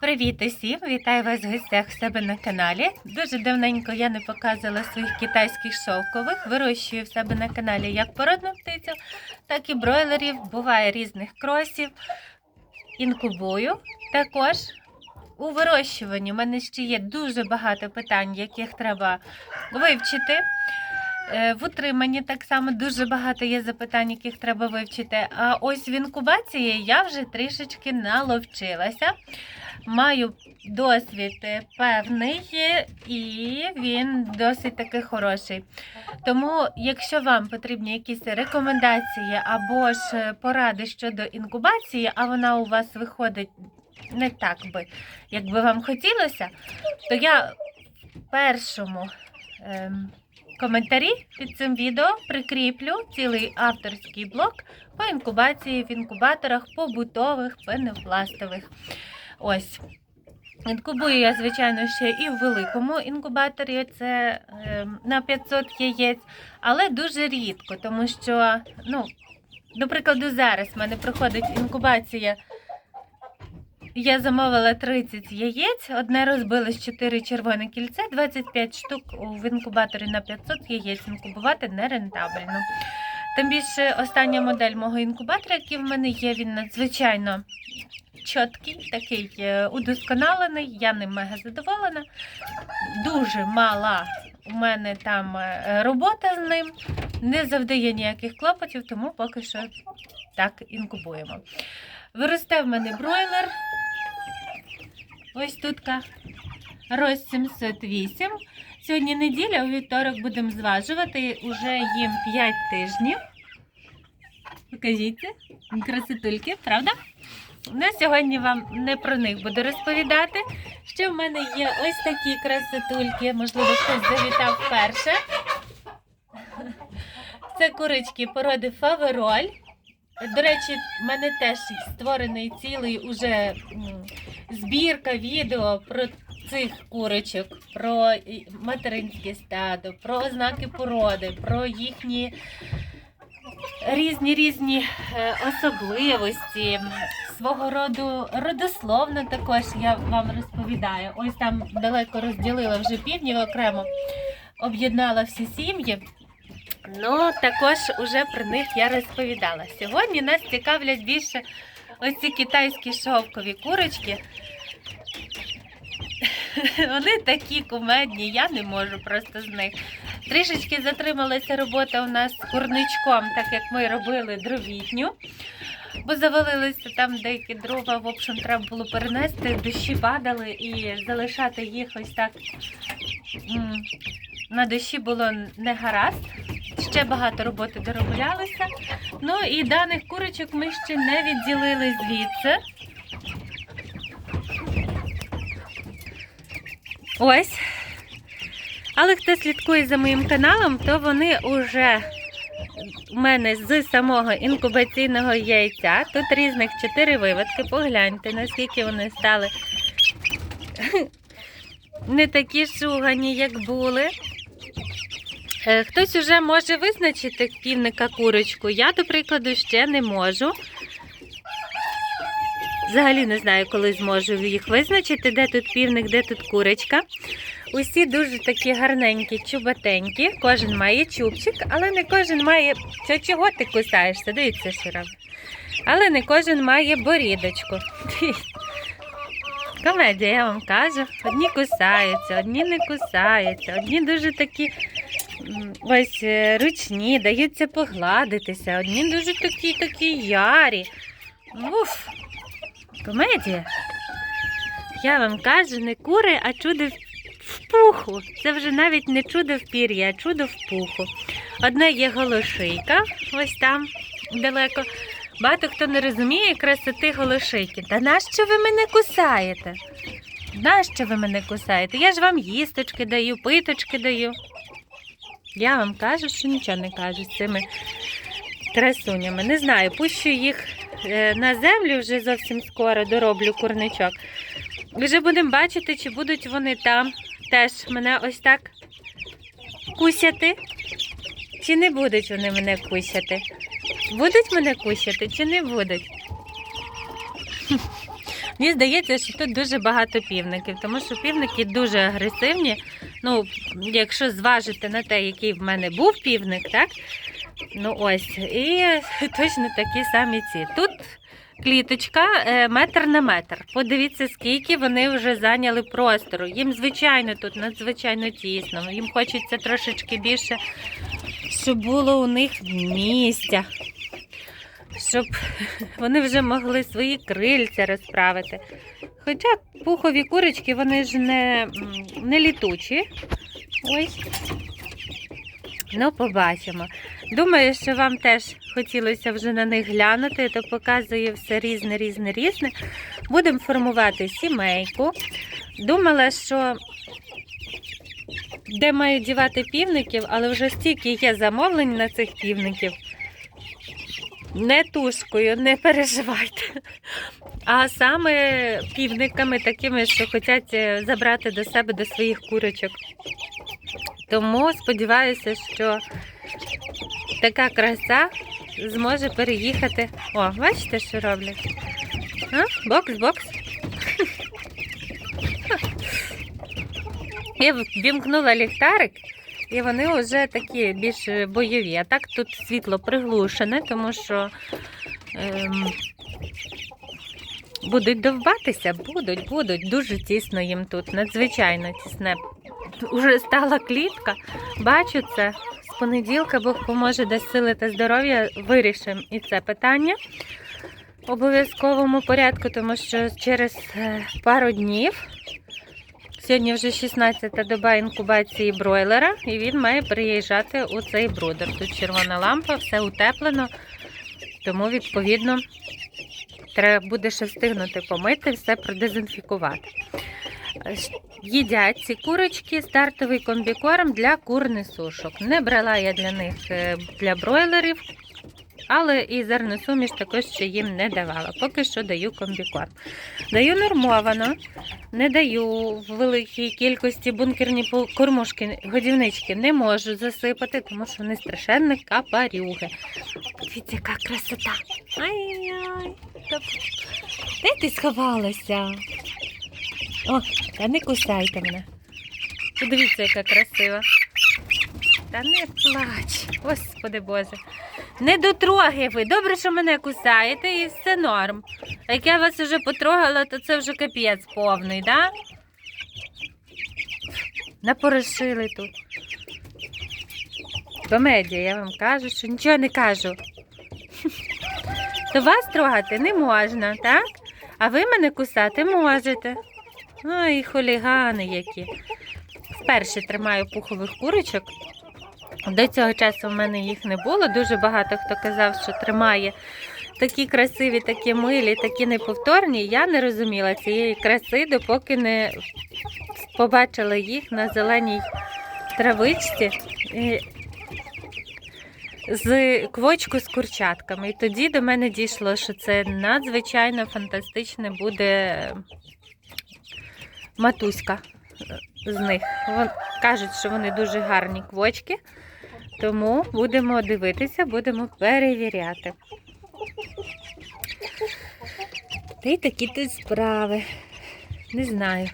Привіт усім! Вітаю вас в гостях в себе на каналі. Дуже давненько я не показувала своїх китайських шовкових. Вирощую в себе на каналі як породну птицю, так і бройлерів. Буває різних кросів. Інкубую. Також у вирощуванні в мене ще є дуже багато питань, яких треба вивчити. Е, В утриманні так само дуже багато є запитань, яких треба вивчити. А ось в інкубації я вже трішечки наловчилася. Маю досвід певний і він досить таки хороший. Тому, якщо вам потрібні якісь рекомендації або ж поради щодо інкубації, а вона у вас виходить не так би, як би вам хотілося, то я в першому ем, коментарі під цим відео прикріплю цілий авторський блог по інкубації в інкубаторах побутових пенопластових. Ось. Інкубую я, звичайно, ще і в великому інкубаторі, це е, на 500 яєць, але дуже рідко, тому що, ну, до прикладу, зараз в мене проходить інкубація. Я замовила 30 яєць, одне розбилось 4 червоне кільце, 25 штук в інкубаторі на 500 яєць інкубувати нерентабельно. Тим більше остання модель мого інкубатора, який в мене є, він надзвичайно чіткий, такий е, удосконалений. Я ним мега задоволена. Дуже мала у мене там е, робота з ним, не завдає ніяких клопотів, тому поки що так інкубуємо. Виросте в мене бройлер. Ось тут роз 708. Сьогодні неділя, у вівторок будемо зважувати. Уже їм 5 тижнів. Покажіться, красотульки, правда? Ну, сьогодні вам не про них буду розповідати. Ще в мене є ось такі красотульки, можливо, хтось завітав вперше. Це курочки породи Фавероль. До речі, в мене теж створений цілий уже збірка відео про цих курочок, про материнське стадо, про ознаки породи, про їхні різні різні е, особливості. Свого роду родословно також я вам розповідаю. Ось там далеко розділила вже півднів окремо, об'єднала всі сім'ї. Ну, також уже про них я розповідала. Сьогодні нас цікавлять більше ось ці китайські шовкові курочки. Вони такі кумедні, я не можу просто з них. Трішечки затрималася робота у нас з курничком, так як ми робили дровітню. Бо завалилися там деякі дрова, в общем, треба було перенести, дощі падали і залишати їх ось так на дощі було не гаразд. Ще багато роботи дороблялося. Ну і даних курочок ми ще не відділили звідси. Ось. Але хто слідкує за моїм каналом, то вони вже у мене з самого інкубаційного яйця. Тут різних чотири виводки. Погляньте, наскільки вони стали не такі шугані, як були. Е, Хтось уже може визначити півника курочку. Я, до прикладу, ще не можу. Взагалі не знаю, коли зможу їх визначити, де тут півник, де тут курочка. Усі дуже такі гарненькі, чубатенькі. Кожен має чубчик, але не кожен має. Це чого ти кусаєшся? Дивіться, що. Але не кожен має борідочку. Комедія, я вам кажу. Одні кусаються, одні не кусаються, одні дуже такі ось е, ручні, даються погладитися, одні дуже такі такі ярі. Уф, комедія. Я вам кажу, не кури, а чудо в- в пуху. Це вже навіть не чудо в пір'ї, а чудо в пуху. Одна є голошийка, ось там далеко. Багато хто не розуміє красоти голошийки. Та нащо ви мене кусаєте? Нащо ви мене кусаєте? Я ж вам їсточки даю, питочки даю. Я вам кажу, що нічого не кажу з цими красунями. Не знаю, пущу їх е, на землю вже зовсім скоро, дороблю курничок. Вже будемо бачити, чи будуть вони там теж мене ось так кусяти, чи не будуть вони мене кусяти. Будуть мене кусяти чи не будуть? Мені здається, що тут дуже багато півників, тому що півники дуже агресивні. Ну, якщо зважити на те, який в мене був півник, так? Ну ось, і точно такі самі ці. Тут кліточка е, метр на метр. Подивіться, скільки вони вже зайняли простору. Їм, звичайно, тут надзвичайно тісно. Їм хочеться трошечки більше, щоб було у них місця. Щоб вони вже могли свої крильця розправити. Хоча пухові курочки, вони ж не, не літучі. Ось. Ну, побачимо. Думаю, що вам теж хотілося вже на них глянути, то показую все різне, різне, різне. Будемо формувати сімейку. Думала, що де маю дівати півників, але вже стільки є замовлень на цих півників. Не тушкою, не переживайте. А саме півниками такими, що хочуть е, забрати до себе до своїх курочок. Тому сподіваюся, що така краса зможе переїхати. О, бачите, що роблять? А? Бокс, бокс. Я вімкнула ліхтарик, і вони вже такі більш бойові. А так тут світло приглушене, тому що ем, будуть довбатися, будуть, будуть. Дуже тісно їм тут, надзвичайно тісне. Уже стала клітка. Бачу це. З понеділка Бог поможе дасть сили та здоров'я. Вирішимо і це питання в обов'язковому порядку, тому що через е, пару днів. Сьогодні вже 16-та доба інкубації бройлера, і він має приїжджати у цей брудер. Тут червона лампа, все утеплено, тому, відповідно, треба буде ще встигнути помити, все продезінфікувати. Їдять ці курочки стартовий комбікорм для кур несушок. Не брала я для них е, для бройлерів, але і зерносуміш також ще їм не давала. Поки що даю комбікорм. Даю нормовано, не даю в великій кількості бункерні кормушки, годівнички не можу засипати, тому що вони страшенні капарюги. Дивіться, яка красота. Ай-яй. Де ти сховалася? О, та не кусайте мене. Подивіться, яка красива. Та не плач, господи Боже. Не дотроги ви. Добре, що мене кусаєте і все норм. А як я вас вже потрогала, то це вже капець повний, да? Напорошили тут. Комедія, я вам кажу, що нічого не кажу. То вас трогати не можна, так? А ви мене кусати можете. Ой, хулігани які. Вперше тримаю пухових курочок. До цього часу в мене їх не було. Дуже багато хто казав, що тримає такі красиві, такі милі, такі неповторні. Я не розуміла цієї краси, допоки не побачила їх на зеленій травичці. е, З квочку з курчатками. І тоді до мене дійшло, що це надзвичайно фантастичне буде матуська з них. Кажуть, що вони дуже гарні квочки, тому будемо дивитися, будемо перевіряти. Та й такі тут справи. Не знаю.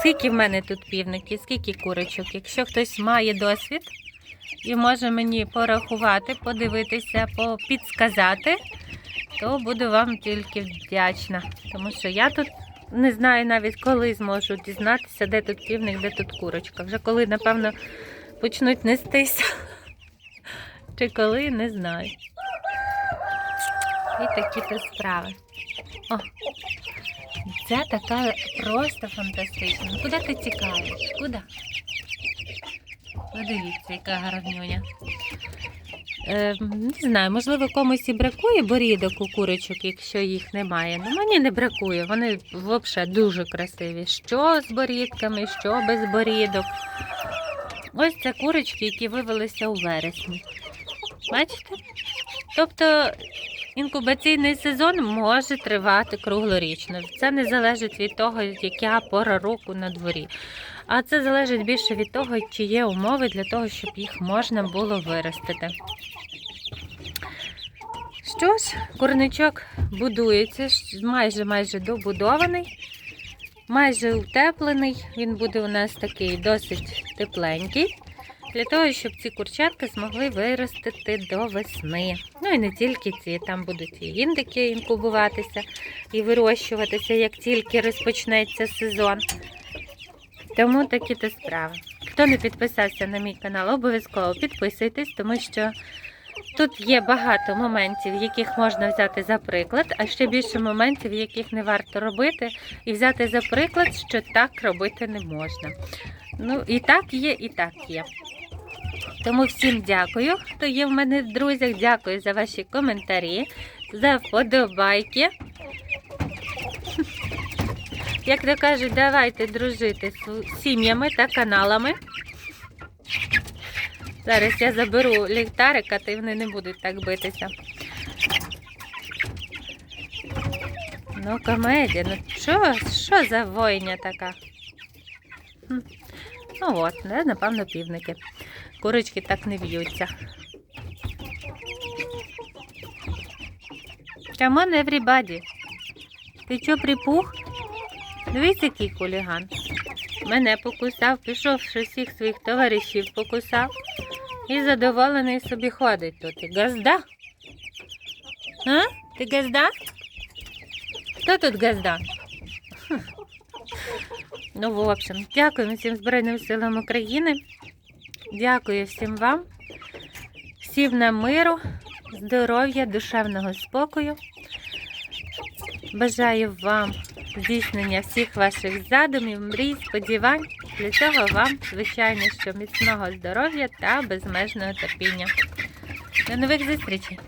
Скільки в мене тут півників, скільки курочок? Якщо хтось має досвід і може мені порахувати, подивитися, по- підсказати, то буду вам тільки вдячна. Тому що я тут не знаю навіть коли зможу дізнатися, де тут півник, де тут курочка. Вже коли, напевно, почнуть нестися. Чи коли, не знаю. І такі то справи. О, це така просто фантастична. Ну, Куди ти тікаєш? Куди? Подивіться, яка гарнюня. Е, не знаю, можливо, комусь і бракує борідок у курочок, якщо їх немає. Ну, мені не бракує. Вони взагалі дуже красиві. Що з борідками, що без борідок. Ось це курочки, які вивелися у вересні. Бачите? Тобто інкубаційний сезон може тривати круглорічно. Це не залежить від того, яка пора року на дворі. А це залежить більше від того, чи є умови для того, щоб їх можна було виростити. що ж, курничок будується, майже майже добудований, майже утеплений. Він буде у нас такий досить тепленький. Для того, щоб ці курчатки змогли виростити до весни. Ну і не тільки ці, там будуть і індики інкубуватися і вирощуватися, як тільки розпочнеться сезон. Тому такі то справи. Хто не підписався на мій канал, обов'язково підписуйтесь, тому що тут є багато моментів, яких можна взяти за приклад, а ще більше моментів, яких не варто робити, і взяти за приклад, що так робити не можна. Ну, і так є, і так є. Тому всім дякую, хто є в мене в друзях. Дякую за ваші коментарі, за вподобайки. Як то кажуть, давайте дружити з сім'ями та каналами. Зараз я заберу ліхтарика, то вони не будуть так битися. Ну, комедія, ну що, що за войня така? Хм. Ну от, да, напевно, півники. Курочки так не б'ються. On, everybody. Ти чо припух? Дивись, який хуліган. Мене покусав, пішов що всіх своїх товаришів покусав і задоволений собі ходить тут. Газда? А? Ти газда? Хто тут газда? Ну, в общем, дякую всім Збройним силам України. Дякую всім вам, всім нам миру, здоров'я, душевного спокою. Бажаю вам здійснення всіх ваших задумів, мрій, сподівань. Для цього вам, звичайно, що міцного здоров'я та безмежного терпіння. До нових зустрічей!